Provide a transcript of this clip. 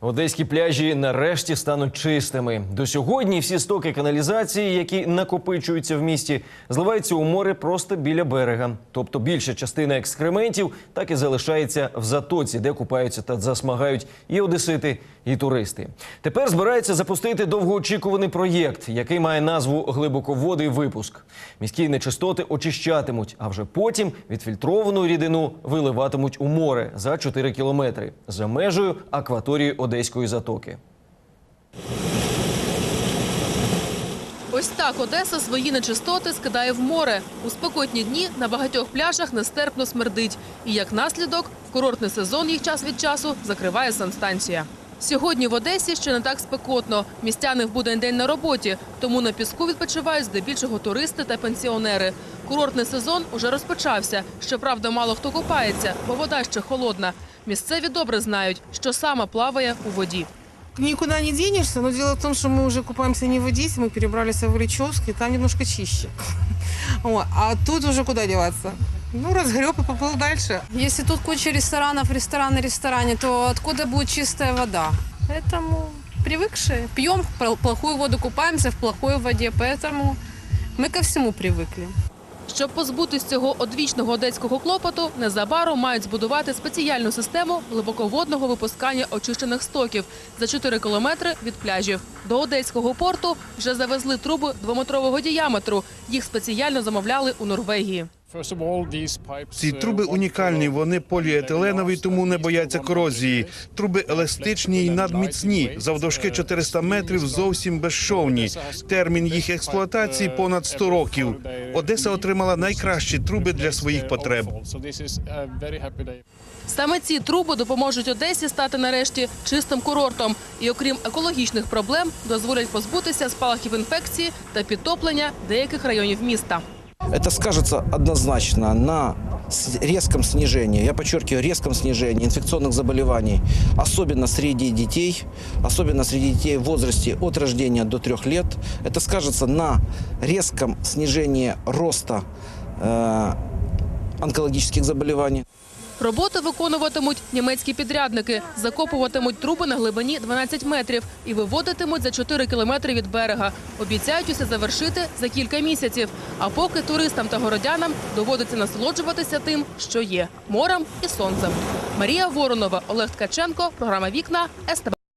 Одеські пляжі нарешті стануть чистими. До сьогодні всі стоки каналізації, які накопичуються в місті, зливаються у море просто біля берега. Тобто більша частина екскрементів так і залишається в затоці, де купаються та засмагають і одесити, і туристи. Тепер збираються запустити довгоочікуваний проєкт, який має назву Глибоководий випуск. Міські нечистоти очищатимуть, а вже потім відфільтровану рідину виливатимуть у море за 4 кілометри за межею акваторії Одеської затоки. Ось так Одеса свої нечистоти скидає в море. У спекотні дні на багатьох пляжах нестерпно смердить. І як наслідок, в курортний сезон їх час від часу закриває санстанція. Сьогодні в Одесі ще не так спекотно. Містяни в будень день на роботі, тому на піску відпочивають здебільшого туристи та пенсіонери. Курортний сезон уже розпочався. Щоправда, мало хто купається, бо вода ще холодна. Місцеві добре знають, що саме плаває у воді. Никуда не денешься, но дело в том, что мы уже купаемся не в Одессе, мы перебрались в Рычевск, и там немножко чище. Вот. А тут уже куда деваться? Ну, разгреб и поплыл дальше. Если тут куча ресторанов, ресторан на ресторане, то откуда будет чистая вода? Поэтому привыкшие. Пьем пл- плохую воду, купаемся в плохой воде, поэтому мы ко всему привыкли. Щоб позбутись цього одвічного одеського клопоту, незабаром мають збудувати спеціальну систему глибоководного випускання очищених стоків за 4 кілометри від пляжів. До одеського порту вже завезли труби двометрового діаметру. Їх спеціально замовляли у Норвегії. Ці труби унікальні, вони поліетиленові, тому не бояться корозії. Труби еластичні і надміцні, завдовжки 400 метрів, зовсім безшовні. Термін їх експлуатації понад 100 років. Одеса отримала найкращі труби для своїх потреб. Саме ці труби допоможуть Одесі стати нарешті чистим курортом. І окрім екологічних проблем, дозволять позбутися спалахів інфекції та підтоплення деяких районів міста. Это скажется однозначно на резком снижении, я подчеркиваю, резком снижении инфекционных заболеваний, особенно среди детей, особенно среди детей в возрасте от рождения до трех лет. Это скажется на резком снижении роста э, онкологических заболеваний. Роботи виконуватимуть німецькі підрядники, закопуватимуть труби на глибині 12 метрів і виводитимуть за 4 кілометри від берега. Обіцяють усе завершити за кілька місяців. А поки туристам та городянам доводиться насолоджуватися тим, що є морем і сонцем. Марія Воронова, Олег Ткаченко, програма Вікна СТБ.